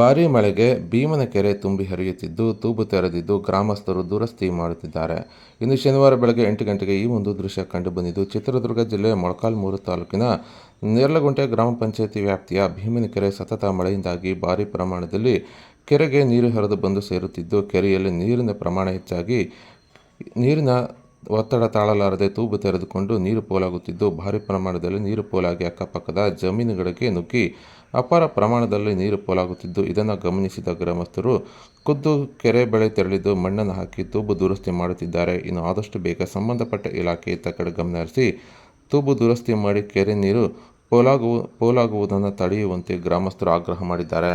ಭಾರೀ ಮಳೆಗೆ ಭೀಮನ ಕೆರೆ ತುಂಬಿ ಹರಿಯುತ್ತಿದ್ದು, ತೂಬು ತೆರೆದಿದ್ದು ಗ್ರಾಮಸ್ಥರು ದುರಸ್ತಿ ಮಾಡುತ್ತಿದ್ದಾರೆ. ಇಂದು ಶನಿವಾರ ಬೆಳಗ್ಗೆ ಎಂಟು ಗಂಟೆಗೆ ಈ ಒಂದು ದೃಶ್ಯ ಕಂಡುಬಂದಿದ್ದು, ಚಿತ್ರದುರ್ಗ ಜಿಲ್ಲೆಯ ಮೊಳಕಾಲ್ಮೂರು ತಾಲೂಕಿನ ನೇರ್ಲಗುಂಟೆ ಗ್ರಾಮ ಪಂಚಾಯಿತಿ ವ್ಯಾಪ್ತಿಯ ಭೀಮನ ಕೆರೆ ಸತತ ಮಳೆಯಿಂದಾಗಿ ಭಾರೀ ಪ್ರಮಾಣದಲ್ಲಿ ಕೆರೆಗೆ ನೀರು ಹರಿದು ಬಂದು ಸೇರುತ್ತಿದ್ದು, ಕೆರೆಯಲ್ಲಿ ನೀರಿನ ಪ್ರಮಾಣ ಹೆಚ್ಚಾಗಿ ನೀರಿನ ಒತ್ತಡ ತಾಳಲಾರದೆ ತೂಬು ತೆರೆದುಕೊಂಡು ನೀರು ಪೋಲಾಗುತ್ತಿದ್ದು, ಭಾರಿ ಪ್ರಮಾಣದಲ್ಲಿ ನೀರು ಪೋಲಾಗಿ ಅಕ್ಕಪಕ್ಕದ ಜಮೀನುಗಳಿಗೆ ನುಗ್ಗಿ ಅಪಾರ ಪ್ರಮಾಣದಲ್ಲಿ ನೀರು ಪೋಲಾಗುತ್ತಿದ್ದು, ಇದನ್ನು ಗಮನಿಸಿದ ಗ್ರಾಮಸ್ಥರು, ಖುದ್ದು ಕೆರೆ ಬೆಳೆ ತೆರಳಿದ್ದು, ಮಣ್ಣನ್ನು ಹಾಕಿ ತೂಬು ದುರಸ್ತಿ ಮಾಡುತ್ತಿದ್ದಾರೆ. ಇನ್ನು ಆದಷ್ಟು ಬೇಗ ಸಂಬಂಧಪಟ್ಟ ಇಲಾಖೆಯತ್ತ ಕಡೆ ಗಮನಹರಿಸಿ, ತೂಬು ದುರಸ್ತಿ ಮಾಡಿ ಕೆರೆ ನೀರು ಪೋಲಾಗುವ ಪೋಲಾಗುವುದನ್ನು ತಡೆಯುವಂತೆ ಗ್ರಾಮಸ್ಥರು ಆಗ್ರಹ ಮಾಡಿದ್ದಾರೆ.